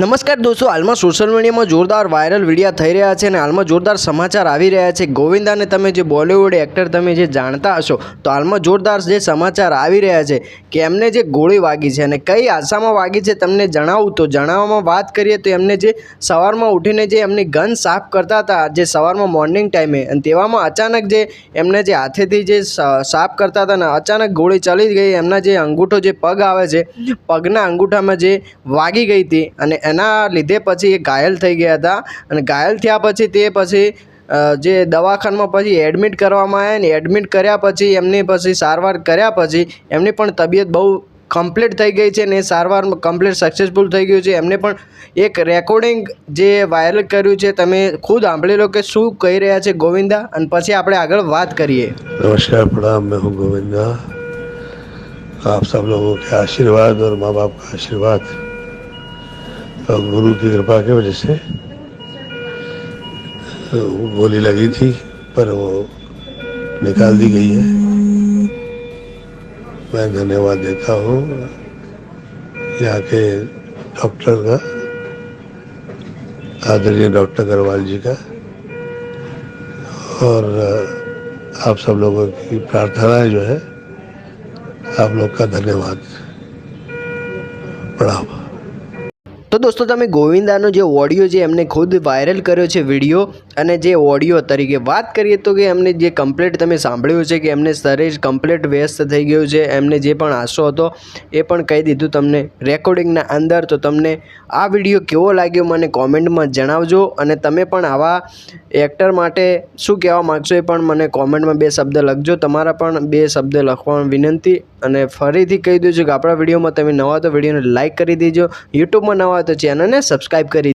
નમસ્કાર દોસ્તો, હાલમાં સોશિયલ મીડિયામાં જોરદાર વાયરલ વિડીયા થઈ રહ્યા છે અને હાલમાં જોરદાર સમાચાર આવી રહ્યા છે. ગોવિંદાને તમે જે બોલિવૂડ એક્ટર તમે જે જાણતા હશો, તો હાલમાં જોરદાર જે સમાચાર આવી રહ્યા છે કે એમને જે ગોળી વાગી છે અને કઈ આશામાં વાગી છે તમને જણાવું? તો જણાવવામાં વાત કરીએ તો એમને જે સવારમાં ઉઠીને જે એમની ગન સાફ કરતા હતા, જે સવારમાં મોર્નિંગ ટાઈમે અને તેવામાં અચાનક જે એમને જે હાથેથી જે સાફ કરતા હતા ને અચાનક ગોળી ચલી ગઈ. એમના જે અંગૂઠો, જે પગ આવે છે, પગના અંગૂઠામાં જે વાગી ગઈ હતી અને એના લીધે પછી એ ઘાયલ થઈ ગયા હતા. અને ઘાયલ થયા પછી તે પછી જે દવાખાનામાં પછી એડમિટ કરવામાં આવ્યા ને એડમિટ કર્યા પછી, એમની પછી સારવાર કર્યા પછી, એમની પણ તબિયત બહુ કમ્પ્લીટ થઈ ગઈ છે ને એ સારવાર કમ્પ્લીટ સક્સેસફુલ થઈ ગયું છે. એમને પણ એક રેકોર્ડિંગ જે વાયરલ કર્યું છે, તમે ખુદ સાંભળી લો કે શું કહી રહ્યા છે ગોવિંદા? અને પછી આપણે આગળ વાત કરીએ. નમસ્કાર, પ્રણામ. મેં હું ગોવિંદા. આપ સબ લોકો કે આશીર્વાદ ઓર મા બાપ કા આશીર્વાદ. और गुरु की कृपा की वजह से गोली लगी थी, पर वो निकाल दी गई है। मैं धन्यवाद देता हूँ यहाँ के डॉक्टर का, आदरणीय डॉक्टर अग्रवाल जी का, और आप सब लोगों की प्रार्थनाएँ जो है, आप लोग का धन्यवाद। प्रणाम તો દોસ્તો તમે ગોવિંદાનો જે ઓડિયો જે એમને ખુદ વાયરલ કર્યો છે વીડિયો અને જે ઓડિયો તરીકે વાત કરીએ તો કે એમને જે કમ્પ્લેટ તમે સાંભળ્યું છે કે એમને શરીર કમ્પ્લેટ વ્યસ્ત થઈ ગયું છે, એમને જે પણ આશો હતો, એ પણ કહી દીધું તમને રેકોર્ડિંગના અંદર. તો તમને આ વીડિયો કેવો લાગ્યો મને કોમેન્ટમાં જણાવજો, અને તમે પણ આવા એક્ટર માટે શું કહેવા માગશો એ પણ મને કોમેન્ટમાં બે શબ્દ લખજો. તમારા પણ બે શબ્દ લખવાની વિનંતી. અને ફરીથી કહી દઉં છું કે આપણા વિડીયોમાં તમે નવા તો વિડીયોને લાઇક કરી દેજો. યુટ્યુબમાં નવા તો ચેનલને સબસ્ક્રાઈબ કરી